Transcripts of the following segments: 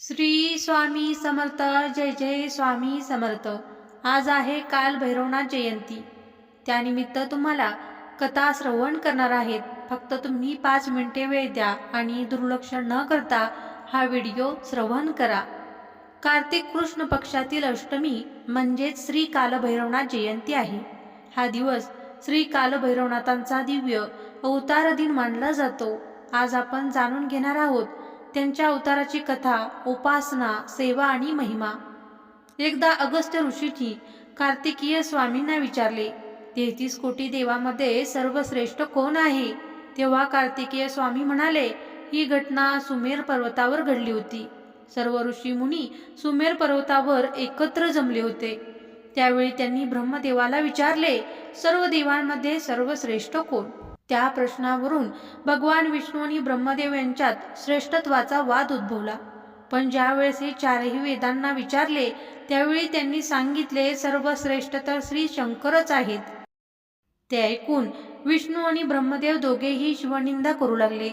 श्री स्वामी समर्थ जय जय स्वामी समर्थ. आज आहे काल भैरवनाथ जयंती. त्यानिमित्त तुम्हाला कथा श्रवण करणार आहेत. फक्त तुम्ही पाच मिनिटे वेळ द्या आणि दुर्लक्ष न करता हा व्हिडिओ श्रवण करा. कार्तिक कृष्ण पक्षातील अष्टमी म्हणजेच श्री कालभैरवनाथ जयंती आहे. हा दिवस श्री कालभैरवनाथांचा दिव्य अवतार दिन मानला जातो. आज आपण जाणून घेणार आहोत त्यांच्या अवताराची कथा उपासना सेवा आणि महिमा. एकदा अगस्त्य ऋषीची कार्तिकीय स्वामींना विचारले तेहतीस कोटी देवामध्ये सर्वश्रेष्ठ कोण आहे? तेव्हा कार्तिकीय स्वामी म्हणाले ही घटना सुमेर पर्वतावर घडली होती. सर्व ऋषी मुनी सुमेर पर्वतावर एकत्र जमले होते. त्यावेळी त्यांनी ब्रह्मदेवाला विचारले सर्व देवांमध्ये सर्वश्रेष्ठ कोण? त्या प्रश्नावरून भगवान विष्णू आणि ब्रह्मदेव यांच्यात श्रेष्ठत्वाचा वाद उद्भवला. पण ज्यावेळेस हे चारही वेदांना विचारले त्यावेळी त्यांनी सांगितले सर्वश्रेष्ठ तर श्री शंकरच आहेत. ते ऐकून विष्णू आणि ब्रह्मदेव दोघेही शिवनिंदा करू लागले.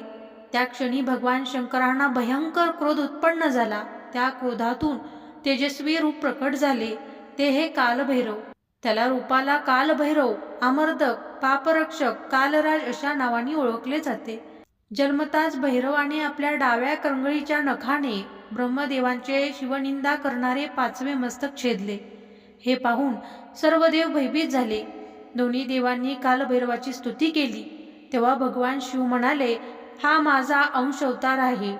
त्या क्षणी भगवान शंकरांना भयंकर क्रोध उत्पन्न झाला. त्या क्रोधातून तेजस्वी रूप प्रकट झाले. ते हे कालभैरव त्याला रूपाला कालभैरव अमर्दक पापरक्षक कालराज अशा नावाने ओळखले जाते. जन्मताच भैरवाने आपल्या डाव्या करंगळीच्या नखाने ब्रह्मदेवांचे शिवनिंदा करणारे पाचवे मस्तक छेदले. हे पाहून सर्व देव भयभीत झाले. दोन्ही देवांनी कालभैरवाची स्तुती केली. तेव्हा भगवान शिव म्हणाले हा माझा अंश अवतार आहे.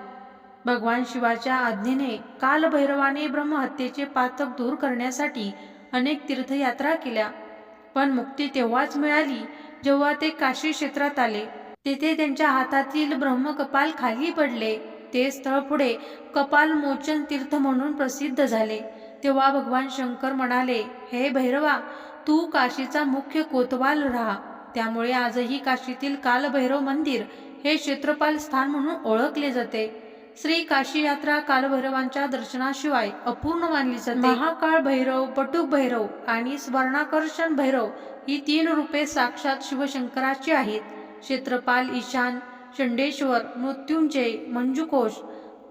भगवान शिवाच्या आज्ञेने कालभैरवाने ब्रह्महत्येचे पातक दूर करण्यासाठी अनेक तीर्थयात्रा केल्या. पण मुक्ती तेव्हाच मिळाली जेव्हा ते काशी क्षेत्रात आले. तेथे त्यांच्या हातातील ब्रह्मकपाल खाली पडले. ते स्थळ पुढे कपाल मोचन तीर्थ म्हणून प्रसिद्ध झाले. तेव्हा भगवान शंकर म्हणाले हे भैरवा तू काशीचा मुख्य कोतवाल राहा. त्यामुळे आजही काशीतील कालभैरव मंदिर हे क्षेत्रपाल स्थान म्हणून ओळखले जाते. श्री काशी यात्रा कालभैरवांच्या दर्शनाशिवाय अपूर्ण मानली जाते. महाकाळ भैरव पटुक भैरव आणि स्वर्णाकर्षण भैरव ही तीन रूपे साक्षात शिवशंकराची आहेत. क्षेत्रपाल ईशान चंडेश्वर मृत्युंजय मंजुकोश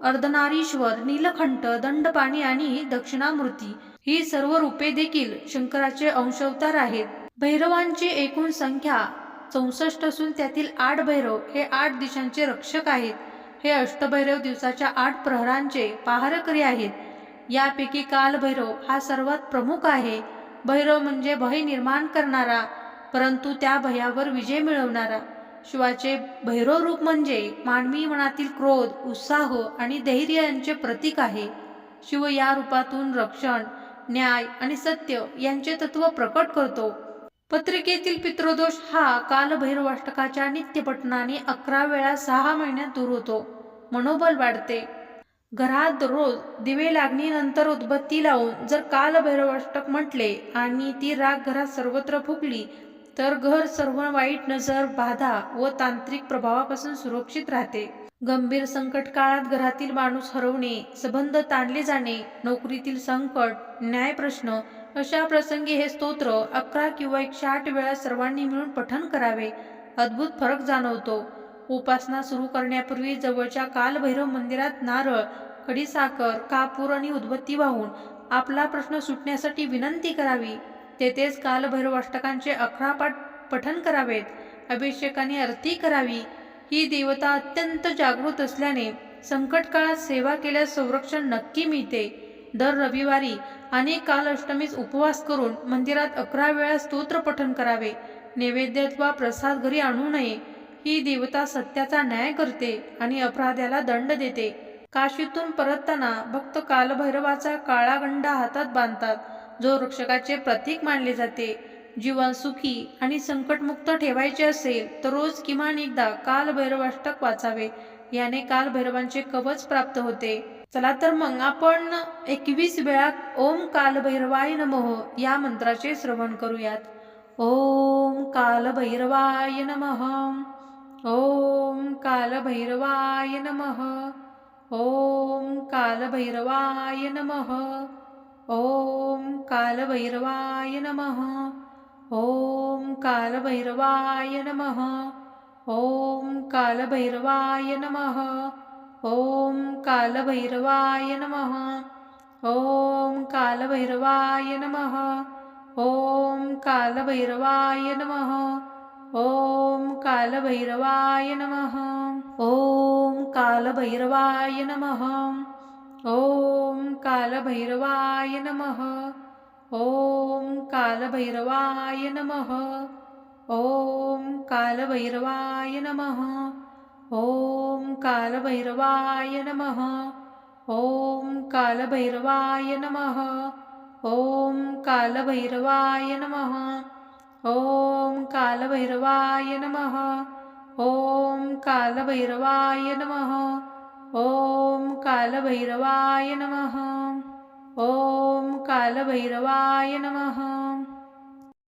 अर्धनारीश्वर नीलकंठ दंडपाणी आणि दक्षिणामूर्ती ही सर्व रूपे देखील शंकराचे अंशवतार आहेत. भैरवांची एकूण संख्या चौसष्ट असून त्यातील आठ भैरव हे आठ दिशांचे रक्षक आहेत. हे अष्टभैरव दिवसाच्या आठ प्रहरांचे पहारकरी आहेत. यापैकी कालभैरव हा सर्वात प्रमुख आहे. भैरव म्हणजे भय निर्माण करणारा परंतु त्या भयावर विजय मिळवणारा. शिवाचे भैरव रूप म्हणजे मानवी मनातील क्रोध उत्साह आणि धैर्य यांचे प्रतीक आहे. शिव या रूपातून रक्षण न्याय आणि सत्य यांचे तत्व प्रकट करतो. पत्रिकेतील पितृदोष हा कालभैरवाष्टकाच्या नित्यपठणाने अकरा वेळा सहा महिन्यात दूर होतो. मनोबल वाढते. घरात दररोज दिवे लागणीनंतर उदबत्ती लावून जर कालभैरवाष्टक म्हटले आणि ती राग घरात सर्वत्र फुकली तर घर सर्व वाईट नजर बाधा व तांत्रिक प्रभावापासून सुरक्षित राहते. गंभीर संकट काळात घरातील माणूस हरवणे संबंध ताणले जाणे नोकरीतील संकट न्याय प्रश्न अशा प्रसंगी हे स्तोत्र अकरा किंवा एकशे आठ वेळा सर्वांनी मिळून पठण करावे. अद्भुत फरक जाणवतो. उपासना सुरू करण्यापूर्वी जवळच्या कालभैरव मंदिरात नारळ खडीसाखर कापूर आणि उदबत्ती वाहून आपला प्रश्न सुटण्यासाठी विनंती करावी. तेथेच कालभैरव अष्टकांचे अकरा पाठ पठण करावेत. अभिषेकाने आरती करावी. ही देवता अत्यंत जागृत असल्याने संकट काळात सेवा केल्यास संरक्षण नक्की मिळते. दर रविवारी आणि काल अष्टमीस उपवास करून मंदिरात अकरा वेळा स्तोत्र पठण करावे. नैवेद्य वा प्रसाद घरी आणू नये. ही देवता सत्याचा न्याय करते आणि अपराध्याला दंड देते. काशीतून परतताना भक्त कालभैरवाचा काळा गंडा हातात बांधतात. जो रक्षकाचे प्रतीक मानले जाते. जीवन सुखी आणि संकटमुक्त ठेवायचे असेल तर रोज किमान एकदा कालभैरवाष्टक वाचावे. याने कालभैरवांचे कवच प्राप्त होते. चला तर मग आपण एकवीस वेळा ओम कालभैरवाय नमः या मंत्राचे श्रवण करूयात. ओम कालभैरवाय नमः. ओम कालभैरवाय नमः। ओम कालभैरवाय नमः। ओम कालभैरवाय नमः। ओम कालभैरवाय नमः। ओम कालभैरवाय नमः। ॐ कालभैरवाय नमः। ॐ कालभैरवाय नमः। ॐ कालभैरवाय नमः। ॐ कालभैरवाय नमः। ॐ कालभैरवाय नमः। ॐ कालभैरवाय नमः। ॐ कालभैरवाय नमः। ॐ कालभैरवाय नमः। ॐ कालभैरवाय नमः। ॐ कालभैरवाय नमः। ॐ कालभैरवाय नमः। ॐ कालभैरवाय नमः। ॐ कालभैरवाय नमः। ॐ कालभैरवाय नमः। ॐ कालभैरवाय नमः।